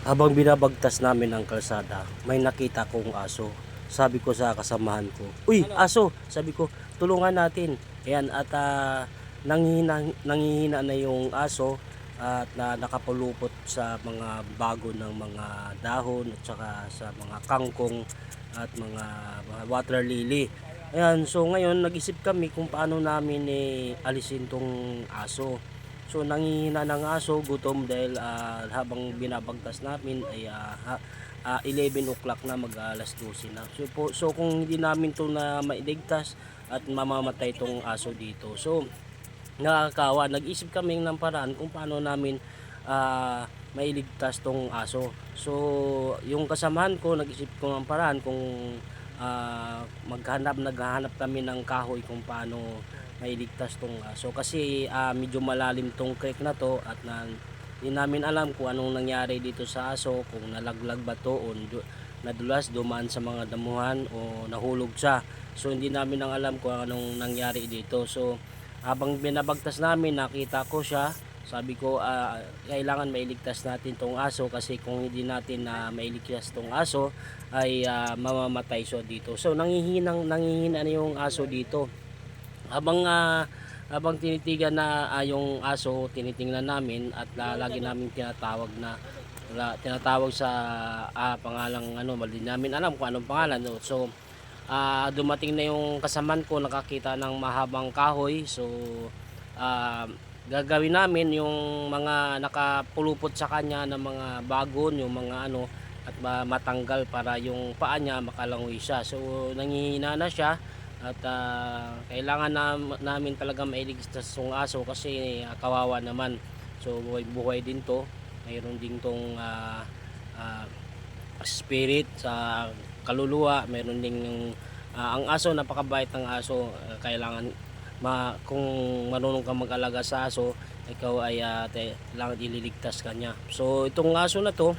Habang binabagtas namin ang kalsada, may nakita kong aso. Sabi ko sa kasamahan ko, Uy, aso! Sabi ko, tulungan natin. Ayan, at ah, nangihina, nangihina na yung aso at na nakapulupot sa mga bago ng mga dahon at saka sa mga kangkong at mga, mga water lily. Ayan, so ngayon nag-isip kami kung paano namin eh, alisin tong aso. So nangihina ng aso, gutom dahil ah, habang binabagtas namin ay ah, ha- ah, 11 o'clock na mag alas 12 na. So, po, so kung hindi namin to na mailigtas at mamamatay tong aso dito. So nakakawa, nag-isip kami ng paraan kung paano namin ah, mailigtas tong aso. So yung kasamahan ko, nag-isip ko ng paraan kung ah, maghanap, naghahanap kami ng kahoy kung paano mailigtas tong aso kasi ah, medyo malalim tong creek na to at na, hindi namin alam kung anong nangyari dito sa aso kung nalaglag ba to o du- nadulas dumaan sa mga damuhan o nahulog siya. So hindi namin ang alam kung anong nangyari dito. So habang binabagtas namin nakita ko siya. Sabi ko ah, kailangan mailigtas natin tong aso kasi kung hindi natin na mailigtas tong aso ay ah, mamamatay siya dito. So nangihinang nangihina na yung aso dito habang ah, habang tinitigan na ah, yung aso tinitingnan namin at ah, lagi namin tinatawag na la- tinatawag sa ah, pangalang ano mali namin alam kung anong pangalan no? so ah, dumating na yung kasaman ko nakakita ng mahabang kahoy. So ah, gagawin namin yung mga nakapulupot sa kanya ng mga bagon yung mga ano at ma- matanggal para yung paa niya makalangoy siya. So nangihina na siya at ah, kailangan na, namin talaga mailigtas yung aso kasi ah, kawawa naman. So buhay, buhay din to. Mayroon din tong ah, ah, spirit sa kaluluwa. Meron ding yung ah, ang aso napakabait ng aso. Ah, kailangan ma, kung marunong ka mag-alaga sa aso ikaw ay ah, te- kailangan ililigtas kanya so itong aso na to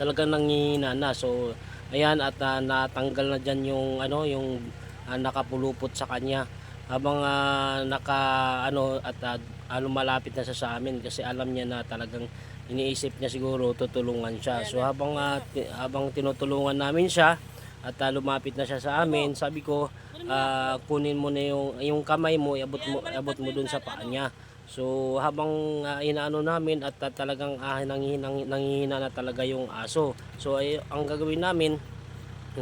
talagang nangihina na. So ayan at ah, natanggal na dyan yung ano yung ah, nakapulupot sa kanya. Habang ah, naka ano at ah, lumalapit na siya sa amin kasi alam niya na talagang iniisip niya siguro tutulungan siya. So habang ti- habang tinutulungan namin siya at ah, lumapit na siya sa amin sabi ko ah, kunin mo na yung yung kamay mo iabot mo iabot mo dun sa paa niya. So habang uh, inaano namin at uh, talagang uh, nanghihina, nanghihina na talaga yung aso. So ay, ang gagawin namin,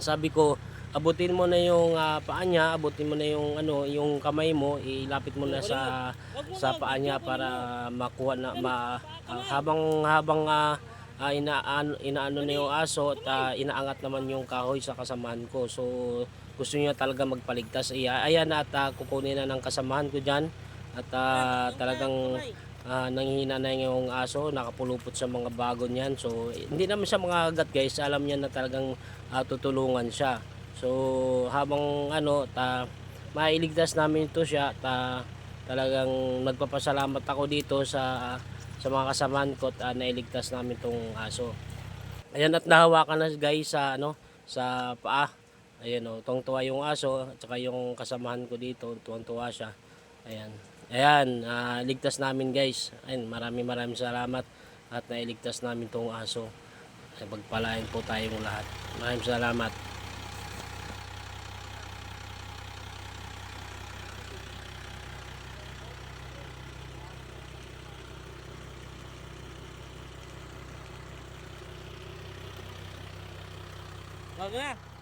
sabi ko, abutin mo na yung ah, paa niya, abutin mo na yung ano, yung kamay mo, ilapit mo na sa sa paa niya para makuha na ma, ah, habang habang ah, ah, inaano, inaano na yung aso at ah, inaangat naman yung kahoy sa kasamahan ko. So gusto niya talaga magpaligtas. Iya, ayan at ah, kukunin na ng kasamahan ko diyan at ah, talagang ah, nanghihina na yung aso, nakapulupot sa mga bago niyan. So, hindi naman siya mga agat guys, alam niya na talagang ah, tutulungan siya. So, habang ano, ta, mailigtas namin ito siya, ta, talagang nagpapasalamat ako dito sa sa mga kasamahan ko at ah, nailigtas namin tong aso. Ayan at nahawakan na guys sa ano sa paa. Ayan o, tuwang-tuwa yung aso at saka yung kasamahan ko dito, tuwang-tuwa siya. Ayan. Ayan, ah, ligtas namin guys. Ayan, maraming maraming salamat at nailigtas namin tong aso. Ay, Pagpalain po tayong lahat. Maraming salamat. Wag na.